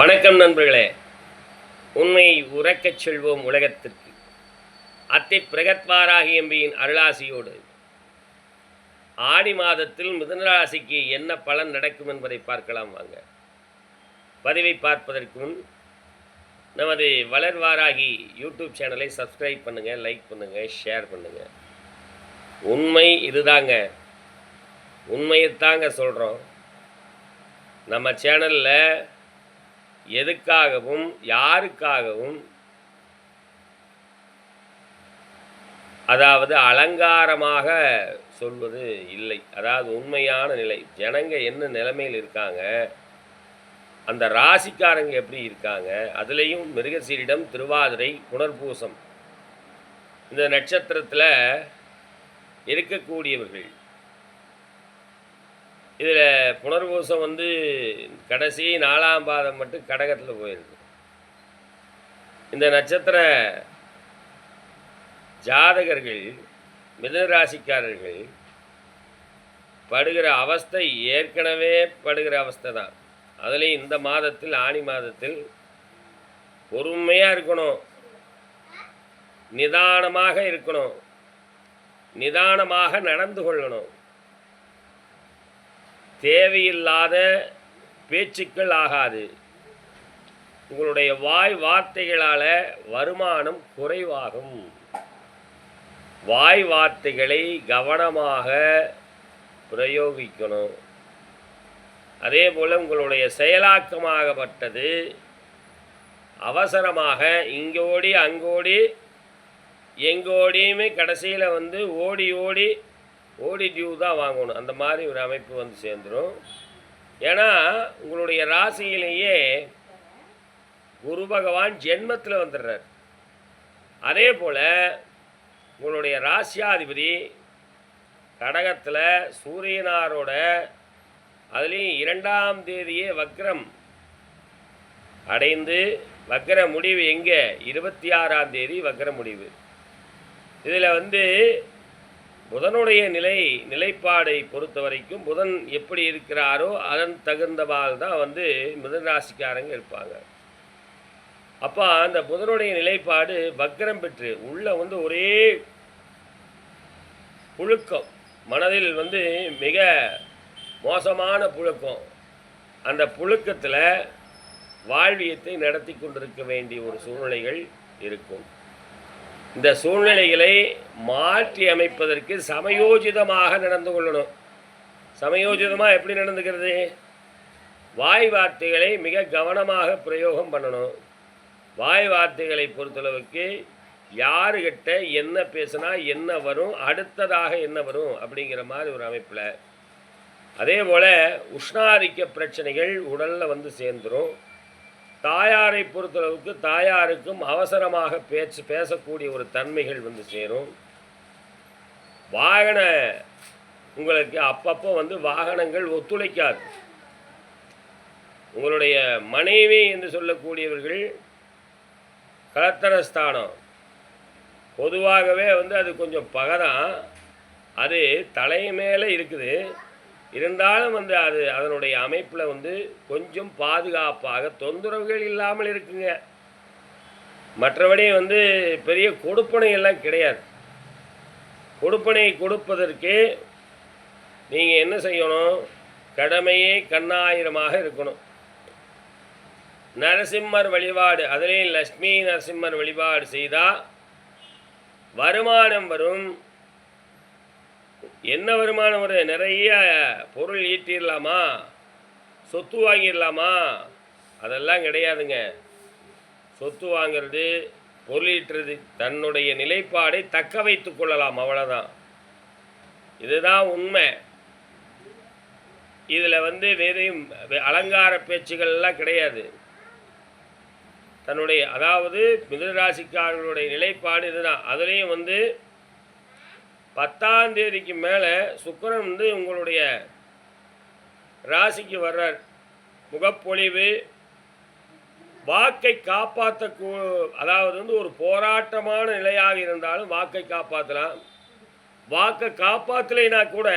வணக்கம் நண்பர்களே. உண்மையை உறக்கச் செல்வோம் உலகத்திற்கு. அத்தை பிரகத்வாராகி எம்பியின் அருளாசியோடு. ஆடி மாதத்தில் மிதனராசிக்கு என்ன பலன் நடக்கும் என்பதை பார்க்கலாம் வாங்க. பதிவை பார்ப்பதற்கு முன் நமது வளர்வாராகி யூடியூப் சேனலை சப்ஸ்கிரைப் பண்ணுங்கள் லைக் பண்ணுங்கள் ஷேர் பண்ணுங்கள் உண்மை இதுதாங்க. உண்மையைத்தாங்க சொல்கிறோம் நம்ம சேனலில் எதுக்காகவும் யாருக்காகவும் அதாவது அலங்காரமாக சொல்வது இல்லை. அதாவது உண்மையான நிலை. ஜனங்க என்ன நிலைமையில் இருக்காங்க? அந்த ராசிக்காரங்க எப்படி இருக்காங்க? அதுலேயும் மிருகசீரிடம் திருவாதிரை புனர்பூசம். இந்த நட்சத்திரத்தில் இருக்கக்கூடியவர்கள் இதில் புனர்பூசம் வந்து கடைசி நாலாம் பாதம் மட்டும் கடகத்தில் போயிருக்கு. இந்த நட்சத்திர ஜாதகர்கள் மிதனராசிக்காரர்கள் படுகிற அவஸ்தை ஏற்கனவே படுகிற அவஸ்தை தான். அதுலேயும் இந்த மாதத்தில் ஆணி மாதத்தில் பொறுமையாக இருக்கணும். நிதானமாக இருக்கணும். நிதானமாக நடந்து கொள்ளணும். தேவையில்லாத பேச்சுக்கள் ஆகாது. உங்களுடைய வாய் வார்த்தைகளால் வருமானம் குறைவாகும். வாய் வார்த்தைகளை கவனமாக பிரயோகிக்கணும். அதே போல் உங்களுடைய செயலாக்கமாகப்பட்டது அவசரமாக இங்கோடி அங்கோடி எங்கோடியுமே கடைசியில் வந்து ஓடி ஓடி ஓடி டியூ தான் வாங்கணும். அந்த மாதிரி ஒரு அமைப்பு வந்து சேர்ந்துடும் ஏன்னா உங்களுடைய ராசியிலேயே குரு பகவான் ஜென்மத்தில் வந்துடுறார். அதே போல் உங்களுடைய ராசியாதிபதி கடகத்தில் சூரியனாரோட அதுலேயும் இரண்டாம் தேதியே வக்ரம் அடைந்து வக்ர முடிவு எங்கே? இருபத்தி ஆறாம் தேதி வக்ர முடிவு. இதில் வந்து புதனுடைய நிலை நிலைப்பாடை பொறுத்த வரைக்கும் புதன் எப்படி இருக்கிறாரோ அதன் தகுந்தவாறு தான் வந்து மிதன ராசிக்காரங்க இருப்பாங்க. அப்போ அந்த புதனுடைய நிலைப்பாடு வக்ரம் பெற்று உள்ள வந்து ஒரே புழுக்கம். மனதில் வந்து மிக மோசமான புழுக்கம். அந்த புழுக்கத்தில் வாழ்வியத்தை நடத்தி கொண்டிருக்க வேண்டிய ஒரு சூழ்நிலைகள் இருக்கும். இந்த சூழ்நிலைகளை மாற்றி அமைப்பதற்கு சமயோஜிதமாக நடந்து கொள்ளணும். சமயோஜிதமாக எப்படி நடந்துக்கிறது? வாய் வார்த்தைகளை மிக கவனமாக பிரயோகம் பண்ணணும். வாய் வார்த்தைகளை பொறுத்தளவுக்கு யாருக்கிட்ட என்ன பேசுனா என்ன வரும் அடுத்ததாக என்ன வரும் அப்படிங்கிற மாதிரி ஒரு அமைப்பில். அதே போல் உஷ்ணாதிக்க பிரச்சனைகள் உடலில் வந்து சேர்ந்துடும் தாயாரை பொறுத்தளவுக்கு தாயாருக்கும் அவசரமாக பேச்சு பேசக்கூடிய ஒரு தன்மைகள் வந்து சேரும். வாகன உங்களுக்கு அப்பப்போ வந்து வாகனங்கள் ஒத்துழைக்காது. உங்களுடைய மனைவி என்று சொல்லக்கூடியவர்கள் கலத்தரஸ்தானம் பொதுவாகவே வந்து அது கொஞ்சம் பகதான். அது தலை மேலே இருக்குது. இருந்தாலும் வந்து அது அதனுடைய அமைப்பில் வந்து கொஞ்சம் பாதுகாப்பாக தொந்தரவுகள் இல்லாமல் இருக்குங்க. மற்றபடி வந்து பெரிய கொடுப்பனை எல்லாம் கிடையாது. கொடுப்பனை கொடுப்பதற்கு நீங்கள் என்ன செய்யணும்? கடமையே கண்ணாயிரமாக இருக்கணும். நரசிம்மர் வழிபாடு அதிலே லக்ஷ்மி நரசிம்மர் வழிபாடு செய்தால் வருமானம் வரும். என்ன வருமானம் வரும் நிறைய பொருள் ஈட்டிடலாமா சொத்து வாங்கிடலாமா அதெல்லாம் கிடையாதுங்க. சொத்து வாங்கிறது பொருள் ஈட்டுறது தன்னுடைய நிலைப்பாடை தக்க வைத்து கொள்ளலாம் அவ்வளோதான் இதுதான் உண்மை. இதில் வந்து வேறையும் அலங்கார பேச்சுகள்லாம் கிடையாது. தன்னுடைய அதாவது மிதனராசிக்காரர்களுடைய நிலைப்பாடு இதுதான். அதுலேயும் வந்து பத்தாம் தேதிக்கு மேலே சுக்கரன் வந்து உங்களுடைய ராசிக்கு வர்றார். முகப்பொழிவு வாக்கை காப்பாற்ற அதாவது வந்து ஒரு போராட்டமான நிலையாக இருந்தாலும் வாக்கை காப்பாற்றலாம். வாக்கை காப்பாற்றலைனா கூட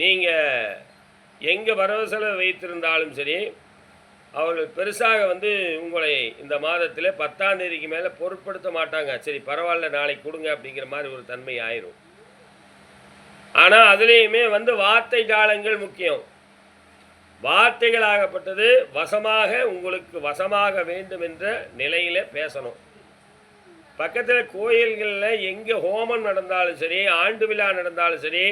நீங்கள் எங்கே வரவு செலவு வைத்திருந்தாலும் சரி அவர்கள் பெருசாக வந்து உங்களை இந்த மாதத்தில் பத்தாம் தேதிக்கு மேலே பொருட்படுத்த மாட்டாங்க. சரி பரவாயில்ல நாளைக்கு கொடுங்க அப்படிங்கிற மாதிரி ஒரு தன்மை ஆயிரும். ஆனால் அதுலேயுமே வந்து வார்த்தை ஜாலங்கள் முக்கியம். வார்த்தைகளாகப்பட்டது வசமாக உங்களுக்கு வசமாக வேண்டும் என்ற நிலையில் பேசணும். பக்கத்தில் கோயில்களில் எங்கே ஹோமம் நடந்தாலும் சரி ஆண்டு விழா நடந்தாலும் சரி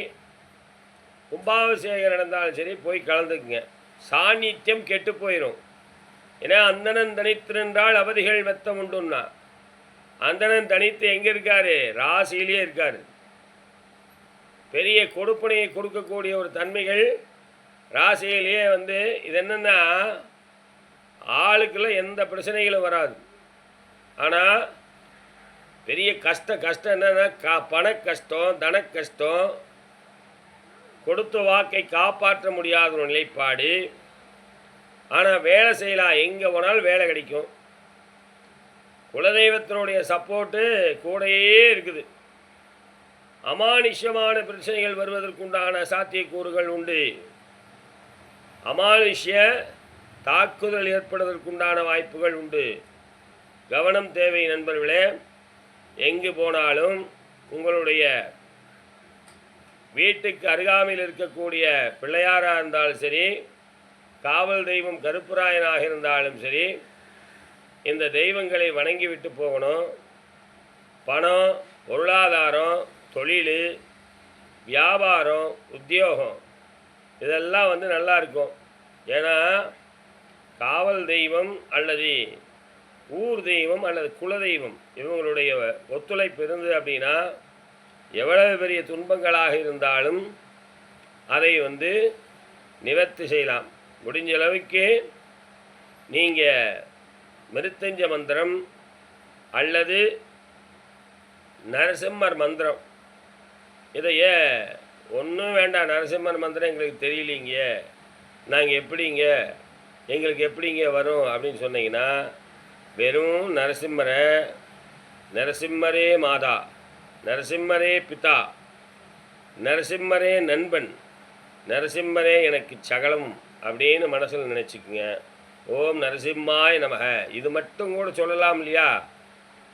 கும்பாபிஷேகம் நடந்தாலும் சரி போய் கலந்துக்குங்க. சாநித்தியம் கெட்டு போயிடும் ஏன்னா அந்தணன் தனித்திருந்தால் அவதிகள் வெத்தம் உண்டுன்னா. அந்தணன் தனித்து எங்கே இருக்காரு? ராசியிலே இருக்காரு. பெரிய கொடுப்பனையை கொடுக்கக்கூடிய ஒரு தன்மைகள் ராசியிலேயே வந்து இது என்னென்னா ஆளுக்குள்ள எந்த பிரச்சனைகளும் வராது. ஆனால் பெரிய கஷ்ட கஷ்டம் என்னென்னா கா பண கஷ்டம் தன கஷ்டம் கொடுத்த வாக்கை காப்பாற்ற முடியாத ஒரு நிலைப்பாடு ஆனால் வேலை செய்யலாம் எங்கே போனாலும் வேலை கிடைக்கும். குலதெய்வத்தினுடைய சப்போர்ட்டு கூடயே இருக்குது. அமானுஷ்யமான பிரச்சனைகள் வருவதற்குண்டான சாத்தியக்கூறுகள் உண்டு. அமானுஷ்ய தாக்குதல் ஏற்படுவதற்குண்டான வாய்ப்புகள் உண்டு. கவனம் தேவை நண்பர்களே. எங்கு போனாலும் உங்களுடைய வீட்டுக்கு அருகாமையில் இருக்கக்கூடிய பிள்ளையாராக இருந்தாலும் சரி காவல் தெய்வம் கருப்புராயனாக இருந்தாலும் சரி இந்த தெய்வங்களை வணங்கி விட்டு போகணும். பணம் பொருளாதாரம் தொழில் வியாபாரம் உத்தியோகம் இதெல்லாம் வந்து நல்லா இருக்கும் ஏன்னா காவல் தெய்வம் அல்லது ஊர் தெய்வம் அல்லது குல தெய்வம் இவங்களுடைய ஒத்துழைப்பு இருந்தது அப்படின்னா எவ்வளவு பெரிய துன்பங்களாக இருந்தாலும் அதை வந்து நிவர்த்தி செய்யலாம். முடிஞ்ச அளவுக்கு நீங்கள் மிருத்தஞ்ச மந்திரம் அல்லது நரசிம்மர் மந்திரம். இதையே ஒன்றும் வேண்டாம் நரசிம்மர் மந்திரம் எங்களுக்கு தெரியலீங்க. நாங்கள் எப்படிங்க எங்களுக்கு எப்படிங்க வரும் அப்படின்னு சொன்னீங்கன்னா வெறும் நரசிம்மரை நரசிம்மரே மாதா நரசிம்மரே பிதா நரசிம்மரே நண்பன் நரசிம்மரே எனக்கு சகலம் அப்படின்னு மனசில் நினச்சிக்கோங்க. ஓம் நரசிம்மாய் நமக. இது மட்டும் கூட சொல்லலாம் இல்லையா?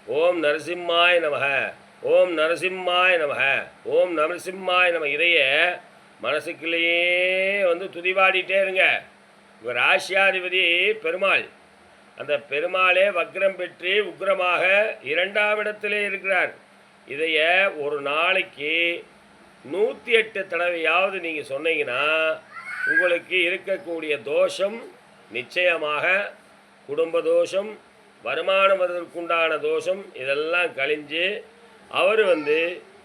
ஓம் நரசிம்மாய் நமக. ஓம் நரசிம்மாய் நமக. ஓம் நரசிம்மாய் நம. இதைய மனசுக்குள்ளேயே வந்து துதிவாடிட்டே இருங்க. உங்கள் ராசியாதிபதி பெருமாள். அந்த பெருமாளே வக்ரம் பெற்று உக்ரமாக இரண்டாம் இடத்திலே இருக்கிறார். இதைய ஒரு நாளைக்கு நூற்றி எட்டு தடவையாவது நீங்கள் சொன்னீங்கன்னா உங்களுக்கு இருக்கக்கூடிய தோஷம் நிச்சயமாக குடும்ப தோஷம் வருமானம் வருவதற்குண்டான தோஷம் இதெல்லாம் கழிஞ்சு அவர் வந்து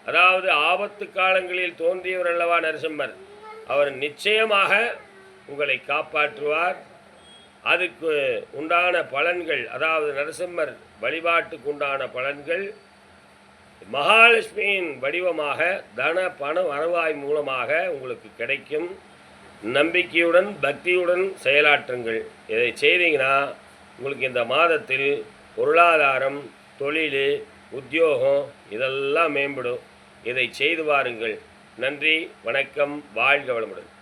அதாவது ஆபத்து காலங்களில் தோன்றியவர் அல்லவா நரசிம்மர் அவர் நிச்சயமாக உங்களை காப்பாற்றுவார். அதுக்கு உண்டான பலன்கள் அதாவது நரசிம்மர் வழிபாட்டுக்கு உண்டான பலன்கள் மகாலட்சுமியின் வடிவமாக தன பண வருவாய் மூலமாக உங்களுக்கு கிடைக்கும். நம்பிக்கையுடன் பக்தியுடன் செயலாற்றுங்கள். இதை செய்தீங்கன்னா உங்களுக்கு இந்த மாதத்தில் பொருளாதாரம் தொழில் உத்தியோகம் இதெல்லாம் மேம்படும். இதை செய்து வாருங்கள். நன்றி வணக்கம் வாழ்க வளமுடன்.